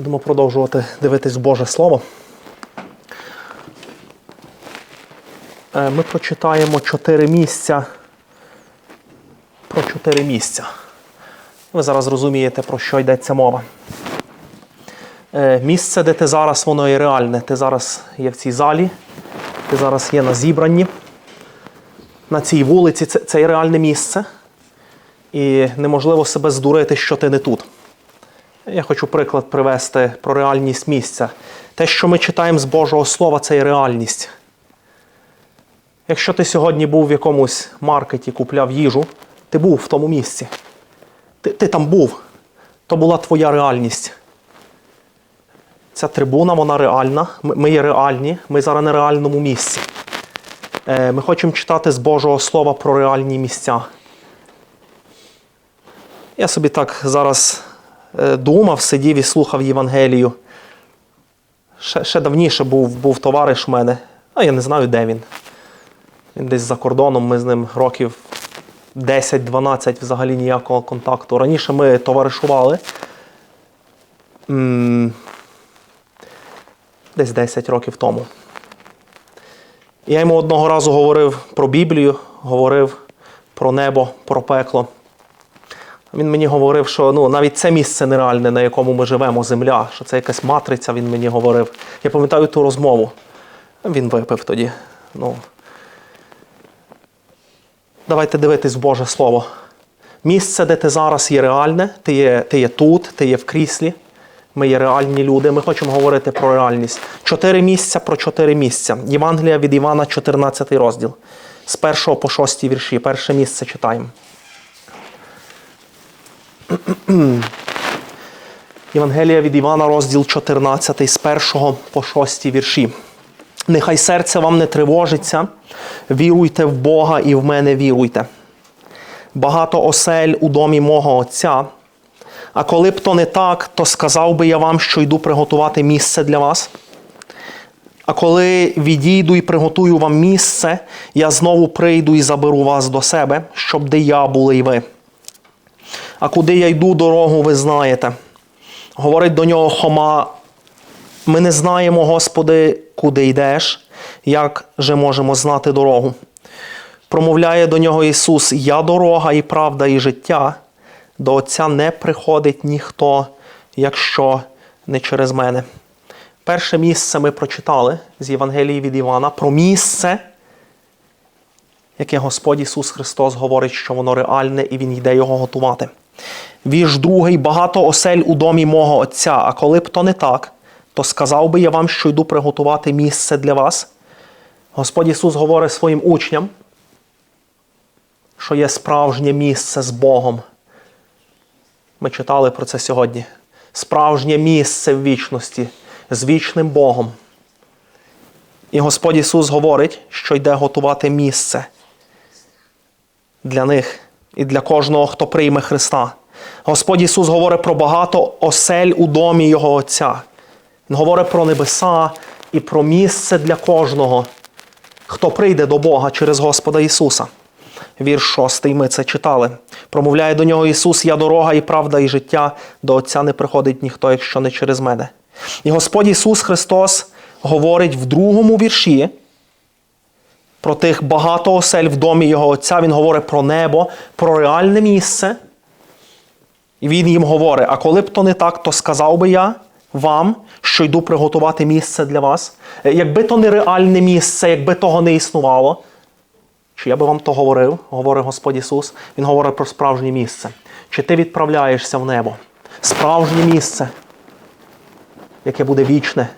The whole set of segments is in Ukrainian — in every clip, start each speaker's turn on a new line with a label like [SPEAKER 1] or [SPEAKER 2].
[SPEAKER 1] Будемо продовжувати дивитись Боже Слово. Е, Ми прочитаємо чотири місця. Про чотири місця. Ви зараз розумієте, про що йдеться мова. Е, Місце, де ти зараз, воно є реальне. Ти зараз є в цій залі, ти зараз є на зібранні. На цій вулиці це, це є реальне місце. І неможливо себе здурити, що ти не тут. Я хочу приклад привести про реальність місця. Те, що ми читаємо з Божого Слова, це є реальність. Якщо ти сьогодні був в якомусь маркеті, купляв їжу, ти був в тому місці. Ти, ти там був. То була твоя реальність. Ця трибуна, вона реальна. Ми, є реальні, ми зараз на реальному місці. Е, Ми хочемо читати з Божого Слова про реальні місця. Я собі так зараз думав, сидів і слухав Євангелію. Ще, ще давніше був, був товариш в мене, а я не знаю, де він. Він десь за кордоном, ми з ним років 10-12 взагалі ніякого контакту. Раніше ми товаришували. Десь 10 років тому. Я йому одного разу говорив про Біблію, говорив про небо, про пекло. Він мені говорив, що ну, навіть це місце нереальне, на якому ми живемо, земля, що це якась матриця, він мені говорив. Я пам'ятаю ту розмову. Він випив тоді. Ну. Давайте дивитись Боже Слово. Місце, де ти зараз є реальне, ти є, ти є тут, ти є в кріслі. Ми є реальні люди. Ми хочемо говорити про реальність. Чотири місця про чотири місця. Євангелія від Івана, 14 розділ. З першого по шостій вірші. Перше місце читаємо. Євангелія від Івана, розділ 14, з 1 по 6 вірші. Нехай серце вам не тривожиться, віруйте в Бога і в мене віруйте. Багато осель у домі мого Отця. А коли б то не так, то сказав би я вам, що йду приготувати місце для вас. А коли відійду і приготую вам місце, я знову прийду і заберу вас до себе, щоб де я були й ви. А куди я йду дорогу, ви знаєте. Говорить до нього Хома, ми не знаємо, Господи, куди йдеш, як же можемо знати дорогу. Промовляє до нього Ісус: Я дорога і правда, і життя. До Отця не приходить ніхто, якщо не через мене. Перше місце ми прочитали з Євангелії від Івана про місце, яке Господь Ісус Христос говорить, що воно реальне і Він йде його готувати. Вірш другий, багато осель у домі мого Отця, а коли б то не так, то сказав би я вам, що йду приготувати місце для вас. Господь Ісус говорить своїм учням, що є справжнє місце з Богом. Ми читали про це сьогодні. Справжнє місце в вічності з вічним Богом. І Господь Ісус говорить, що йде готувати місце для них і для кожного, хто прийме Христа. Господь Ісус говорить про багато осель у домі Його Отця. Він говорить про небеса і про місце для кожного, хто прийде до Бога через Господа Ісуса. Вірш шостий, ми це читали. Промовляє до нього Ісус, я дорога і правда, і життя, до Отця не приходить ніхто, якщо не через мене. І Господь Ісус Христос говорить в другому вірші про тих багато осель в домі Його Отця. Він говорить про небо, про реальне місце. І Він їм говорить: а коли б то не так, то сказав би я вам, що йду приготувати місце для вас. Якби то не реальне місце, якби того не існувало. Чи я би вам то говорив, говорить Господь Ісус, Він говорить про справжнє місце. Чи ти відправляєшся в небо? Справжнє місце, яке буде вічне,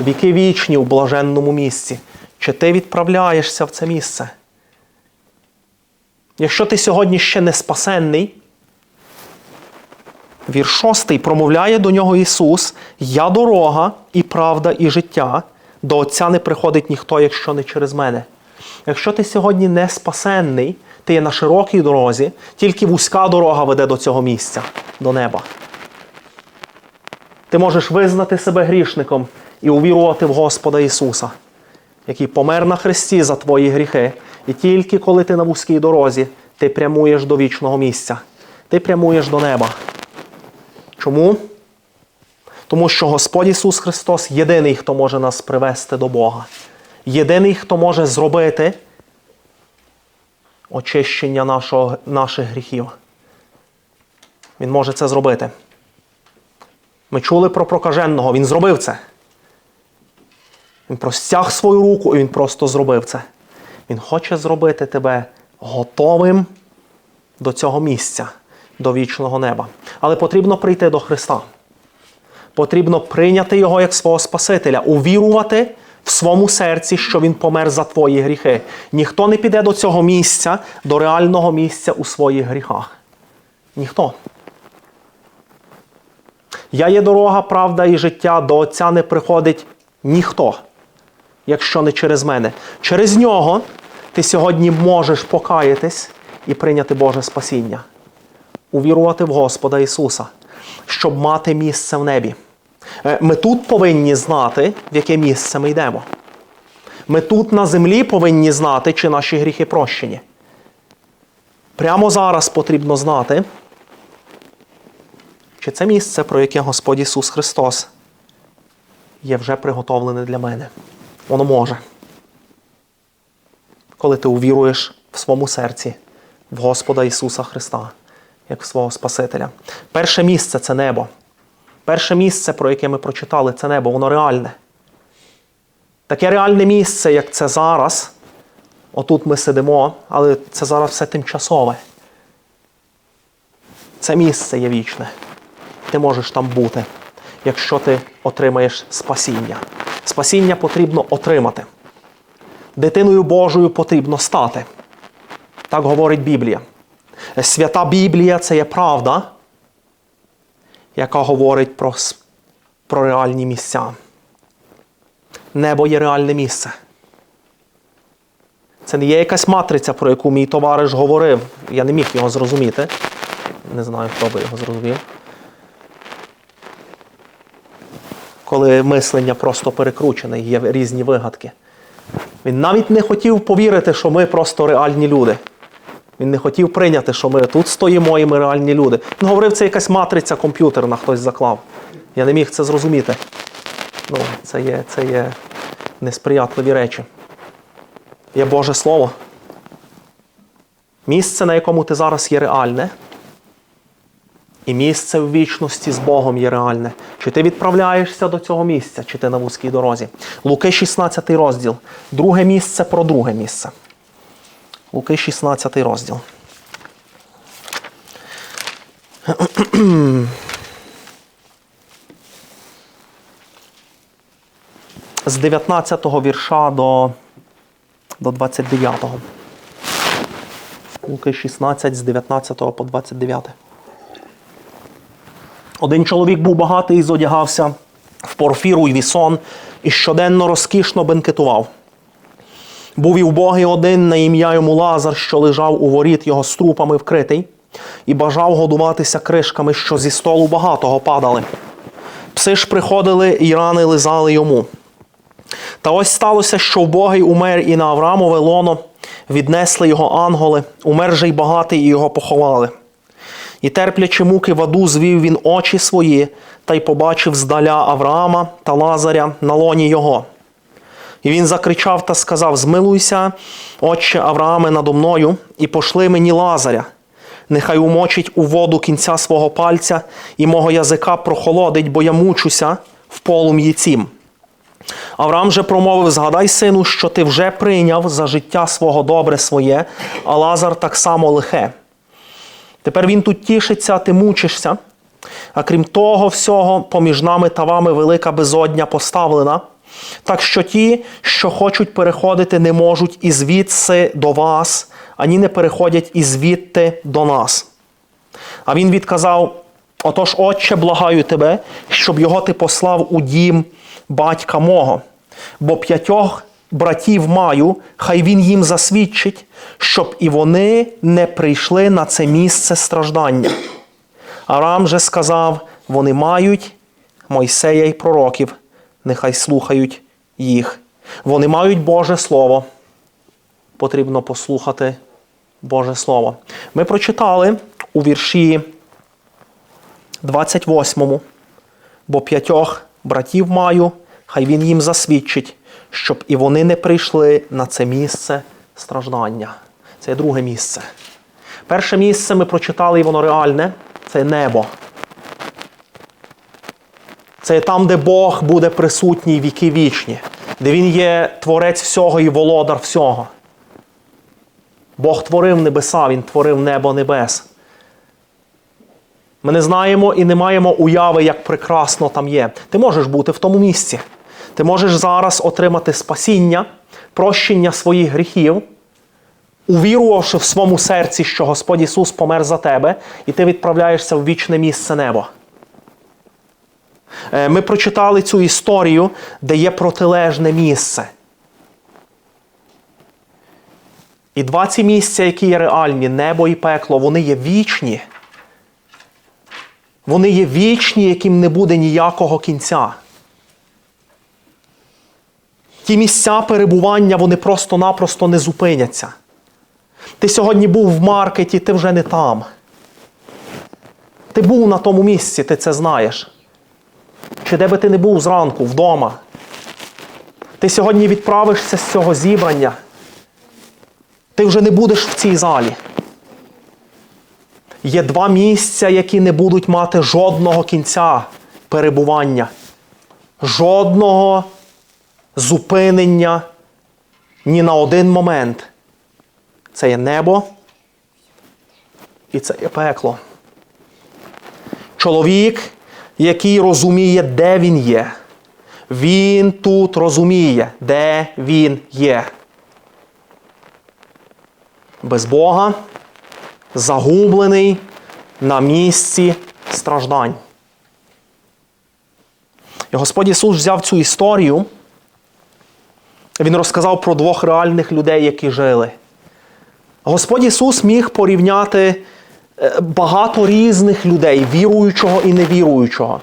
[SPEAKER 1] віки вічні у блаженному місці. Чи ти відправляєшся в це місце? Якщо ти сьогодні ще не спасенний, вірш шостий промовляє до нього Ісус: Я дорога і правда, і життя. До Отця не приходить ніхто, якщо не через мене. Якщо ти сьогодні не спасенний, ти є на широкій дорозі, тільки вузька дорога веде до цього місця, до неба. Ти можеш визнати себе грішником і увірувати в Господа Ісуса, який помер на хресті за твої гріхи. І тільки коли ти на вузькій дорозі, ти прямуєш до вічного місця, ти прямуєш до неба. Чому? Тому що Господь Ісус Христос єдиний, хто може нас привести до Бога. Єдиний, хто може зробити очищення нашого, наших гріхів. Він може це зробити. Ми чули про прокаженого, він зробив це. Він простяг свою руку і він просто зробив це. Він хоче зробити тебе готовим до цього місця, до вічного неба. Але потрібно прийти до Христа. Потрібно прийняти Його як свого Спасителя, увірувати в своєму серці, що Він помер за твої гріхи. Ніхто не піде до цього місця, до реального місця у своїх гріхах. Ніхто. Я є дорога, правда і життя, до Отця не приходить ніхто, якщо не через мене. Через нього ти сьогодні можеш покаятись і прийняти Боже спасіння, увірувати в Господа Ісуса, щоб мати місце в небі. Е, Ми тут повинні знати, в яке місце ми йдемо. Ми тут на землі повинні знати, чи наші гріхи прощені. Прямо зараз потрібно знати, чи це місце, про яке Господь Ісус Христос є вже приготовлене для мене. Воно може. Коли ти увіруєш в своєму серці в Господа Ісуса Христа, як в свого Спасителя. Перше місце це небо. Перше місце, про яке ми прочитали, це небо, воно реальне. Таке реальне місце, як це зараз. Отут ми сидимо, але це зараз все тимчасове. Це місце є вічне. Ти можеш там бути, якщо ти отримаєш спасіння. Спасіння потрібно отримати. Дитиною Божою потрібно стати. Так говорить Біблія. Свята Біблія це є правда, яка говорить про, про реальні місця. Небо є реальне місце. Це не є якась матриця, про яку мій товариш говорив. Я не міг його зрозуміти. Не знаю, хто би його зрозумів. Коли мислення просто перекручене, є різні вигадки. Він навіть не хотів повірити, що ми просто реальні люди. Він не хотів прийняти, що ми тут стоїмо і ми реальні люди. Він говорив, це якась матриця комп'ютерна хтось заклав. Я не міг це зрозуміти. Ну, це є, це є несприятливі речі. Є Боже Слово. Місце, на якому ти зараз є реальне, і місце в вічності з Богом є реальне. Чи ти відправляєшся до цього місця, чи ти на вузькій дорозі? Луки 16 розділ. Друге місце про друге місце. Луки 16 розділ. З 19 вірша до, до 29. Луки 16 з 19 по 29. Один чоловік був багатий зодягався в порфіру й вісон і щоденно розкішно бенкетував. Був і вбогий один на ім'я йому Лазар, що лежав у воріт його струпами вкритий, і бажав годуватися кришками, що зі столу багатого падали. Пси ж приходили і рани лизали йому. Та ось сталося, що вбогий умер і на Аврамове лоно віднесли його ангели, умер же й багатий, і його поховали. І терплячи муки в аду, звів він очі свої та й побачив здаля Авраама та Лазаря на лоні його. І він закричав та сказав: Змилуйся, отче Аврааме, надо мною, і пошли мені Лазаря. Нехай умочить у воду кінця свого пальця, і мого язика прохолодить, бо я мучуся в полум'ї цім. Авраам же промовив: Згадай, сину, що ти вже прийняв за життя свого добре своє, а Лазар так само лихе. Тепер він тут тішиться, ти мучишся. А крім того всього, поміж нами та вами велика безодня поставлена. Так що ті, що хочуть переходити, не можуть і звідси до вас, ані не переходять і звідти до нас. А він відказав: Отож, Отче, благаю тебе, щоб його ти послав у дім батька мого, бо п'ятьох братів маю, хай він їм засвідчить, щоб і вони не прийшли на це місце страждання. Арам же сказав: вони мають Мойсея й пророків, нехай слухають їх. Вони мають Боже Слово. Потрібно послухати Боже Слово. Ми прочитали у вірші 28, бо п'ятьох братів маю, хай він їм засвідчить, щоб і вони не прийшли на це місце страждання. Це є друге місце. Перше місце ми прочитали, і воно реальне це небо. Це там, де Бог буде присутній віки вічні, де Він є творець всього і володар всього. Бог творив небеса, Він творив небо небес. Ми не знаємо і не маємо уяви, як прекрасно там є. Ти можеш бути в тому місці. Ти можеш зараз отримати спасіння, прощення своїх гріхів, увірувавши в своєму серці, що Господь Ісус помер за тебе, і ти відправляєшся в вічне місце небо. Е, Ми прочитали цю історію, де є протилежне місце. І два ці місця, які є реальні, небо і пекло, вони є вічні. Вони є вічні, яким не буде ніякого кінця. Ті місця перебування, вони просто-напросто не зупиняться. Ти сьогодні був в маркеті, ти вже не там. Ти був на тому місці, ти це знаєш. Чи де би ти не був зранку, вдома. Ти сьогодні відправишся з цього зібрання. Ти вже не будеш в цій залі. Є два місця, які не будуть мати жодного кінця перебування, жодного зупинення ні на один момент. Це є небо і це є пекло. Чоловік, який розуміє, де він є. Він тут розуміє, де він є. Без Бога загублений на місці страждань. І Господь Ісус взяв цю історію. Він розказав про двох реальних людей, які жили. Господь Ісус міг порівняти е, багато різних людей, віруючого і невіруючого.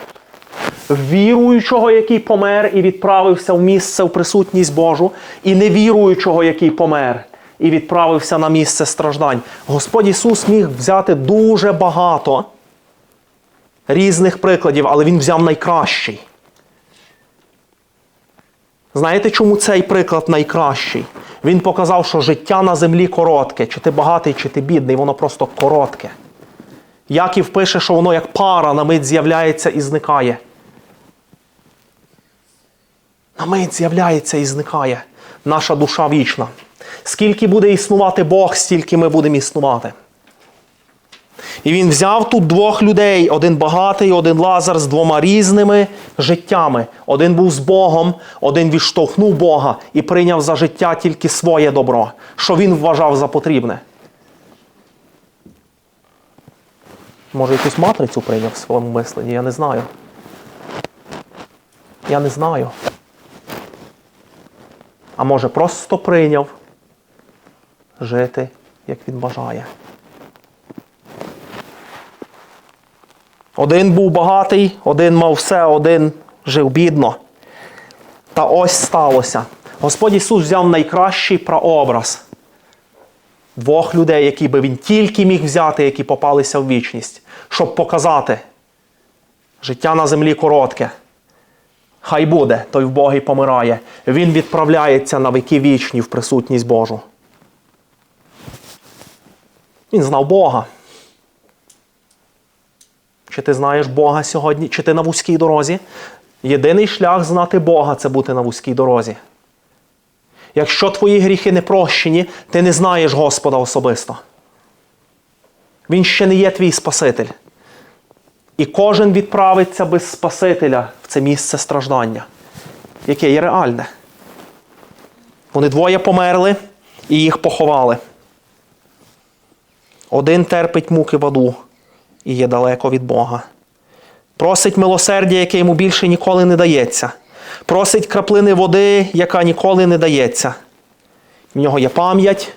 [SPEAKER 1] Віруючого, який помер і відправився в місце в присутність Божу, і невіруючого, який помер і відправився на місце страждань. Господь Ісус міг взяти дуже багато різних прикладів, але Він взяв найкращий. Знаєте, чому цей приклад найкращий? Він показав, що життя на землі коротке. Чи ти багатий, чи ти бідний, воно просто коротке. Яків пише, що воно як пара на мить з'являється і зникає. На мить з'являється і зникає. Наша душа вічна. Скільки буде існувати Бог, стільки ми будемо існувати. І він взяв тут двох людей: один багатий, один Лазар з двома різними життями. Один був з Богом, один відштовхнув Бога і прийняв за життя тільки своє добро, що він вважав за потрібне. Може, якусь матрицю прийняв в своєму мисленні, я не знаю. Я не знаю. А може, просто прийняв жити, як він бажає. Один був багатий, один мав все, один жив бідно. Та ось сталося. Господь Ісус взяв найкращий прообраз двох людей, які би він тільки міг взяти, які попалися в вічність, щоб показати, життя на землі коротке. Хай буде, той в Богі помирає. Він відправляється на віки вічні в присутність Божу. Він знав Бога. Чи ти знаєш Бога сьогодні, чи ти на вузькій дорозі? Єдиний шлях знати Бога це бути на вузькій дорозі. Якщо твої гріхи не прощені, ти не знаєш Господа особисто. Він ще не є твій Спаситель. І кожен відправиться без Спасителя в це місце страждання, яке є реальне. Вони двоє померли і їх поховали. Один терпить муки в аду і є далеко від Бога. Просить милосердя, яке йому більше ніколи не дається. Просить краплини води, яка ніколи не дається. В нього є пам'ять,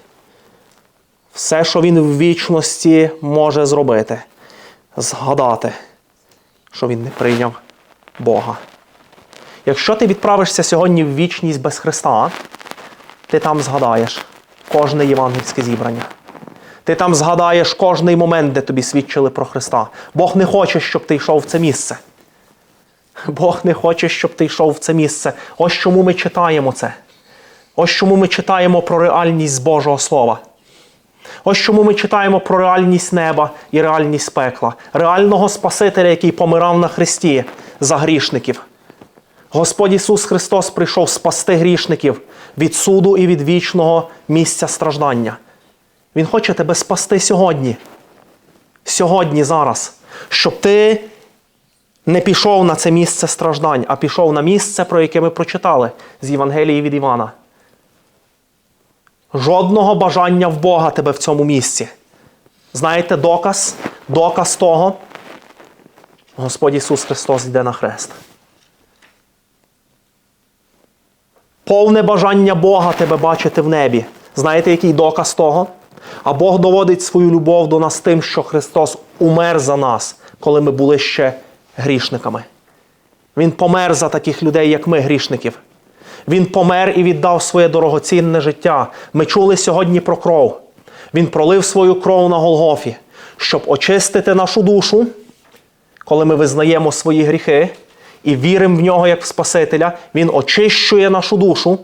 [SPEAKER 1] все, що він в вічності може зробити. Згадати, що він не прийняв Бога. Якщо ти відправишся сьогодні в вічність без Христа, ти там згадаєш кожне євангельське зібрання. Ти там згадаєш кожний момент, де тобі свідчили про Христа. Бог не хоче, щоб ти йшов в це місце. Бог не хоче, щоб ти йшов в це місце. Ось чому ми читаємо це. Ось чому ми читаємо про реальність Божого Слова. Ось чому ми читаємо про реальність неба і реальність пекла, реального Спасителя, який помирав на Христі за грішників. Господь Ісус Христос прийшов спасти грішників від суду і від вічного місця страждання. Він хоче тебе спасти сьогодні. Сьогодні, зараз, щоб ти не пішов на це місце страждань, а пішов на місце, про яке ми прочитали з Євангелії від Івана. Жодного бажання в Бога тебе в цьому місці. Знаєте, доказ, доказ того, Господь Ісус Христос йде на хрест. Повне бажання Бога тебе бачити в небі. Знаєте, який доказ того? А Бог доводить свою любов до нас тим, що Христос умер за нас, коли ми були ще грішниками. Він помер за таких людей, як ми, грішників. Він помер і віддав своє дорогоцінне життя. Ми чули сьогодні про кров. Він пролив свою кров на Голгофі, щоб очистити нашу душу, коли ми визнаємо свої гріхи і віримо в нього як в Спасителя. Він очищує нашу душу,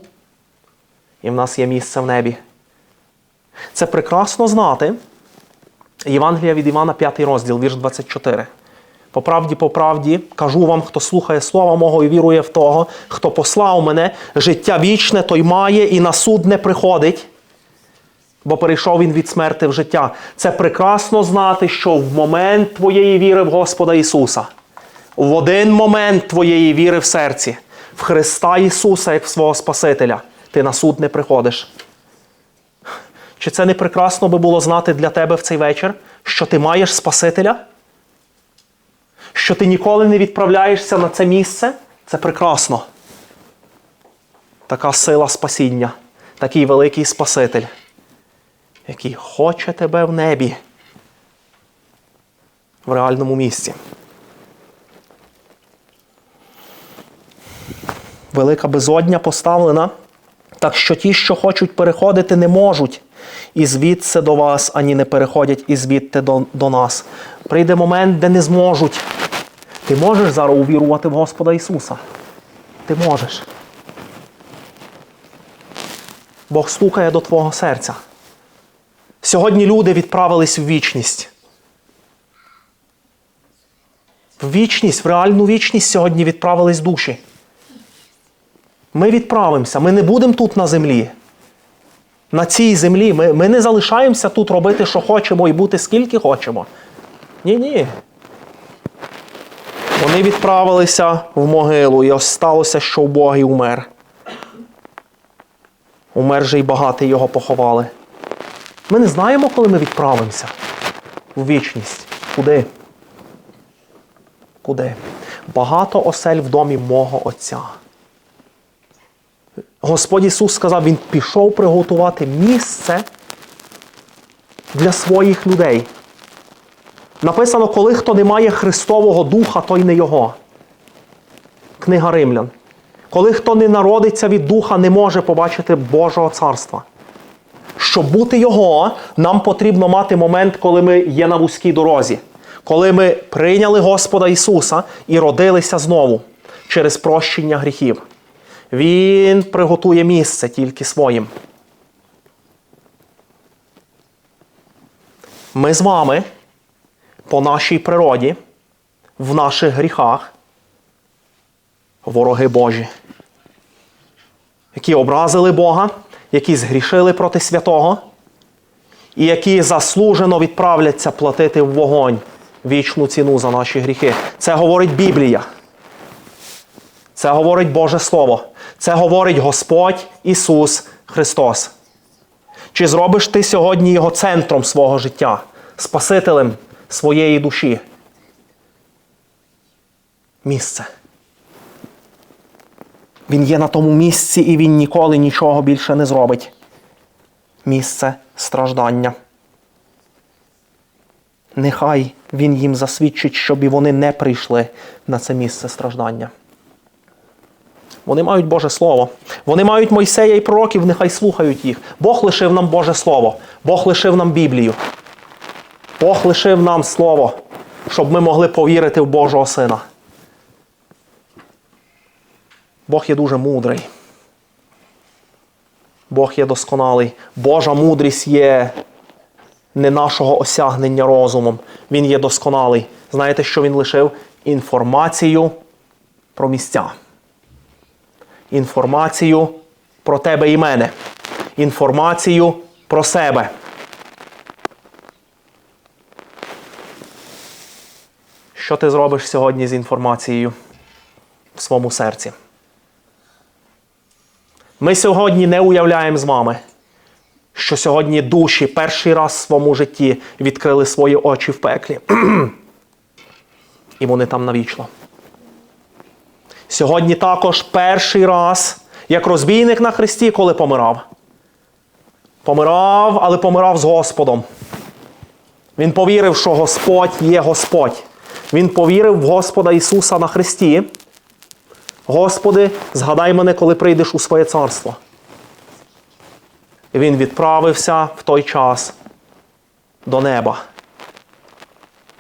[SPEAKER 1] і в нас є місце в небі. Це прекрасно знати. Євангелія від Івана, 5 розділ, вірш 24. По правді, по правді, кажу вам, хто слухає слова мого і вірує в того, хто послав мене, життя вічне, той має і на суд не приходить, бо перейшов він від смерти в життя. Це прекрасно знати, що в момент твоєї віри в Господа Ісуса, в один момент твоєї віри в серці, в Христа Ісуса, як в свого Спасителя, ти на суд не приходиш. Чи це не прекрасно би було знати для тебе в цей вечір, що ти маєш Спасителя? Що ти ніколи не відправляєшся на це місце? Це прекрасно. Така сила спасіння, такий великий Спаситель, який хоче тебе в небі, в реальному місці. Велика безодня поставлена, так що ті, що хочуть переходити, не можуть. І звідси до вас, ані не переходять і звідти до, до нас. Прийде момент, де не зможуть. Ти можеш зараз увірувати в Господа Ісуса? Ти можеш. Бог стукає до твого серця. Сьогодні люди відправились в вічність. В вічність, в реальну вічність сьогодні відправились душі. Ми відправимося, ми не будемо тут на землі. На цій землі ми, ми не залишаємося тут робити, що хочемо, і бути скільки хочемо. Ні, ні. Вони відправилися в могилу, і ось сталося, що убогий умер. Умер же й багатий його поховали. Ми не знаємо, коли ми відправимося в вічність. Куди? Куди? Багато осель в домі мого Отця. Господь Ісус сказав, Він пішов приготувати місце для своїх людей. Написано, коли хто не має Христового Духа, той не Його. Книга Римлян. Коли хто не народиться від Духа, не може побачити Божого царства. Щоб бути Його, нам потрібно мати момент, коли ми є на вузькій дорозі, коли ми прийняли Господа Ісуса і родилися знову через прощення гріхів. Він приготує місце тільки своїм. Ми з вами по нашій природі, в наших гріхах, вороги Божі, які образили Бога, які згрішили проти святого, і які заслужено відправляться платити в вогонь вічну ціну за наші гріхи. Це говорить Біблія. Це говорить Боже Слово. Це говорить Господь Ісус Христос. Чи зробиш ти сьогодні Його центром свого життя, Спасителем своєї душі? Місце. Він є на тому місці і він ніколи нічого більше не зробить. Місце страждання. Нехай він їм засвідчить, щоб і вони не прийшли на це місце страждання. Вони мають Боже Слово. Вони мають Мойсея і пророків, нехай слухають їх. Бог лишив нам Боже Слово. Бог лишив нам Біблію. Бог лишив нам Слово, щоб ми могли повірити в Божого Сина. Бог є дуже мудрий. Бог є досконалий. Божа мудрість є не нашого осягнення розумом. Він є досконалий. Знаєте, що він лишив? Інформацію про місця. Інформацію про тебе і мене. Інформацію про себе. Що ти зробиш сьогодні з інформацією в своєму серці? Ми сьогодні не уявляємо з вами, що сьогодні душі перший раз в своєму житті відкрили свої очі в пеклі. І вони там навічно. Сьогодні також перший раз, як розбійник на Христі, коли помирав. Помирав, але помирав з Господом. Він повірив, що Господь є Господь. Він повірив в Господа Ісуса на Христі. Господи, згадай мене, коли прийдеш у своє царство. І він відправився в той час до неба.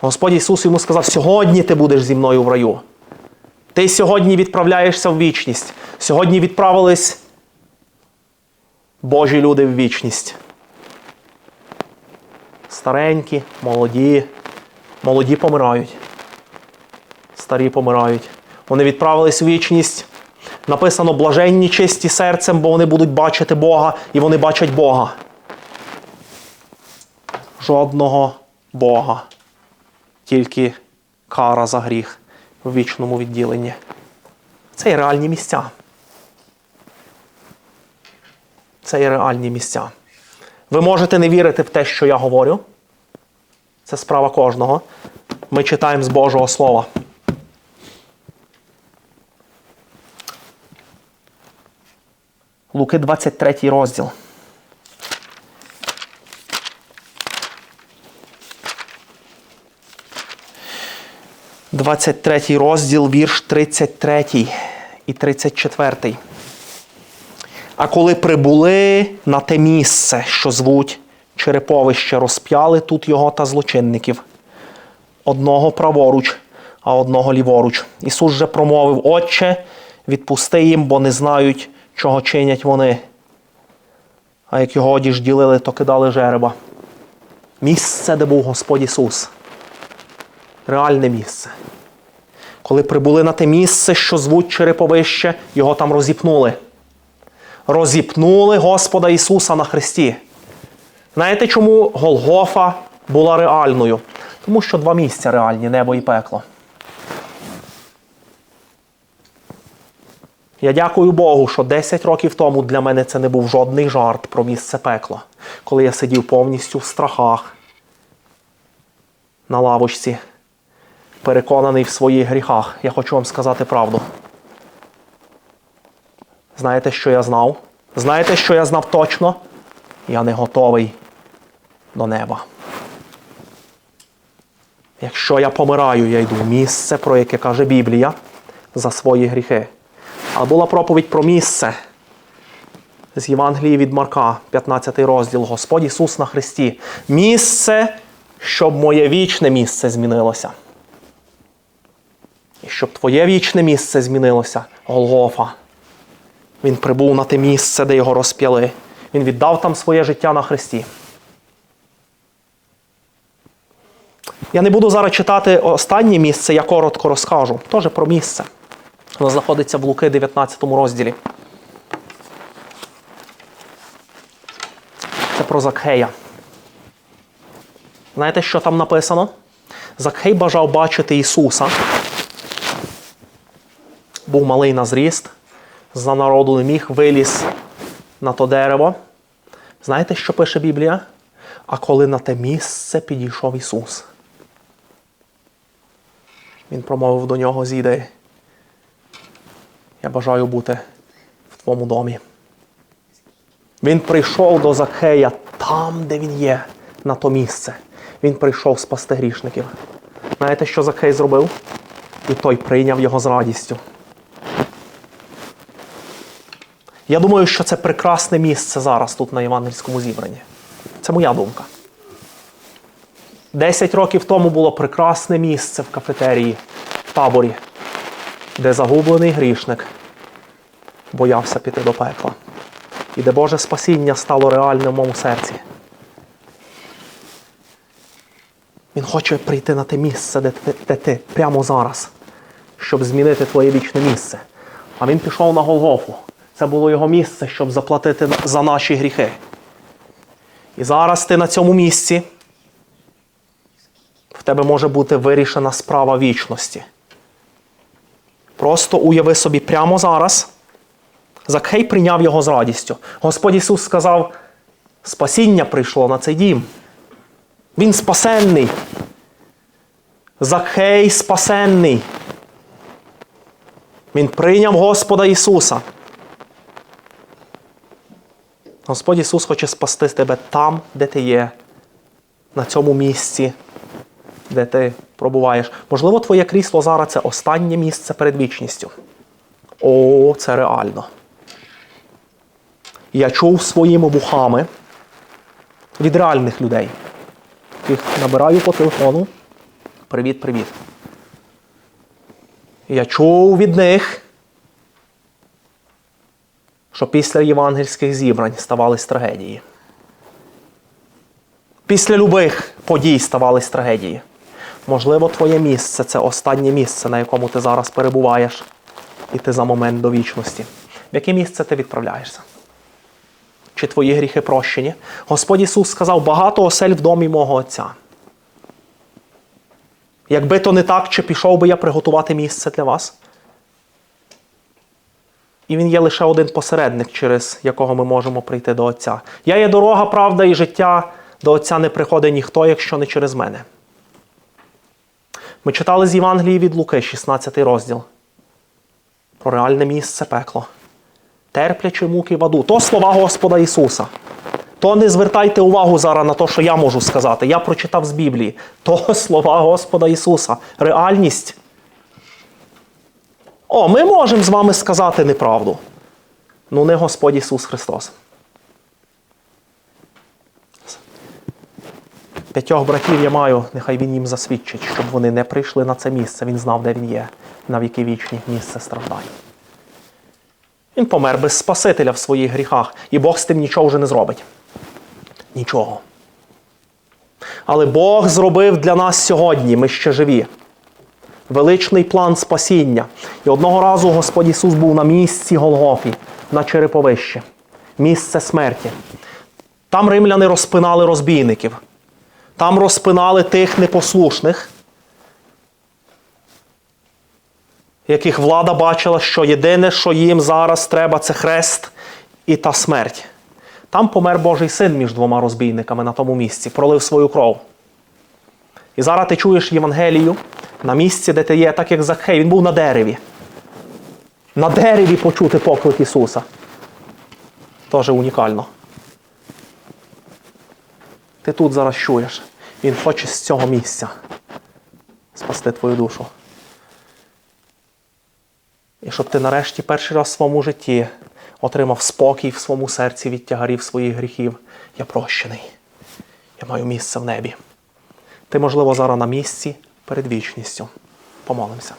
[SPEAKER 1] Господь Ісус йому сказав: сьогодні ти будеш зі мною в раю. Ти сьогодні відправляєшся в вічність. Сьогодні відправились Божі люди в вічність. Старенькі, молоді, молоді помирають. Старі помирають. Вони відправились у вічність. Написано блаженні чисті серцем, бо вони будуть бачити Бога і вони бачать Бога. Жодного Бога. Тільки кара за гріх в вічному відділенні. Це є реальні місця. Це є реальні місця. Ви можете не вірити в те, що я говорю. Це справа кожного. Ми читаємо з Божого Слова. Луки 23 розділ. Двадцять третій розділ, вірш 33 і 34. А коли прибули на те місце, що звуть Череповище, розп'яли тут його та злочинників. Одного праворуч, а одного ліворуч. Ісус же промовив: Отче, відпусти їм, бо не знають, чого чинять вони. А як його одіж ділили, то кидали жереба. Місце, де був Господь Ісус. Реальне місце. Коли прибули на те місце, що звуть Череповище, його там розіпнули. Розіпнули Господа Ісуса на Христі. Знаєте, чому Голгофа була реальною? Тому що два місця реальні небо і пекло. Я дякую Богу, що 10 років тому для мене це не був жодний жарт про місце пекла, коли я сидів повністю в страхах на лавочці, переконаний в своїх гріхах. Я хочу вам сказати правду. Знаєте, що я знав? Знаєте, що я знав точно? Я не готовий до неба. Якщо я помираю, я йду в місце, про яке каже Біблія, за свої гріхи. А була проповідь про місце з Євангелії від Марка, 15 розділ, Господь Ісус на Христі. Місце, щоб моє вічне місце змінилося. І щоб твоє вічне місце змінилося, Голгофа. Він прибув на те місце, де його розп'яли. Він віддав там своє життя на Христі. Я не буду зараз читати останнє місце, я коротко розкажу. Теж про місце. Воно знаходиться в Луки 19 розділі. Це про Закхея. Знаєте, що там написано? Закхей бажав бачити Ісуса. Був малий на зріст, за народу не міг, виліз на то дерево. Знаєте, що пише Біблія? А коли на те місце підійшов Ісус, Він промовив до нього зійди. Я бажаю бути в твоєму домі. Він прийшов до Закхея там, де він є, на то місце. Він прийшов спасти грішників. Знаєте, що Закхей зробив? І той прийняв його з радістю. Я думаю, що це прекрасне місце зараз тут на Євангельському зібранні. Це моя думка. Десять років тому було прекрасне місце в кафетерії, в таборі, де загублений грішник боявся піти до пекла. І де Боже спасіння стало реальним в моєму серці. Він хоче прийти на те місце, де ти, де ти прямо зараз, щоб змінити твоє вічне місце. А він пішов на Голгофу. Це було його місце, щоб заплатити за наші гріхи. І зараз ти на цьому місці. В тебе може бути вирішена справа вічності. Просто уяви собі прямо зараз. Закхей прийняв його з радістю. Господь Ісус сказав: спасіння прийшло на цей дім. Він спасенний. Закхей спасенний. Він прийняв Господа Ісуса. Господь Ісус хоче спасти тебе там, де ти є, на цьому місці, де ти пробуваєш. Можливо, твоє крісло зараз це останнє місце перед вічністю. О, це реально. Я чув своїми вухами від реальних людей. Їх набираю по телефону. Привіт, привіт. Я чув від них, що після євангельських зібрань ставались трагедії. Після любих подій ставались трагедії. Можливо, твоє місце це останнє місце, на якому ти зараз перебуваєш, і ти за момент до вічності. В яке місце ти відправляєшся? Чи твої гріхи прощені? Господь Ісус сказав, багато осель в домі мого Отця. Якби то не так, чи пішов би я приготувати місце для вас? І він є лише один посередник, через якого ми можемо прийти до Отця. Я є дорога, правда і життя. До Отця не приходить ніхто, якщо не через мене. Ми читали з Євангелії від Луки, 16 розділ. Про реальне місце пекло. Терплячи муки в аду. То слова Господа Ісуса. То не звертайте увагу зараз на те, що я можу сказати. Я прочитав з Біблії. То слова Господа Ісуса. Реальність. О, ми можемо з вами сказати неправду. Ну не Господь Ісус Христос. П'ятьох братів я маю, нехай він їм засвідчить, щоб вони не прийшли на це місце. Він знав, де він є, на віки вічні місце страждань. Він помер без Спасителя в своїх гріхах, і Бог з тим нічого вже не зробить. Нічого. Але Бог зробив для нас сьогодні, ми ще живі. Величний план спасіння. І одного разу Господь Ісус був на місці Голгофі, на Череповище, місце смерті. Там римляни розпинали розбійників. Там розпинали тих непослушних, яких влада бачила, що єдине, що їм зараз треба, це хрест і та смерть. Там помер Божий син між двома розбійниками на тому місці, пролив свою кров. І зараз ти чуєш Євангелію на місці, де ти є, так як Закхей. Він був на дереві. На дереві почути поклик Ісуса. Теж унікально. Ти тут зараз чуєш. Він хоче з цього місця спасти твою душу. І щоб ти нарешті перший раз в своєму житті отримав спокій в своєму серці від тягарів своїх гріхів. Я прощений. Я маю місце в небі. Ти, можливо, зараз на місці перед вічністю. Помолимося.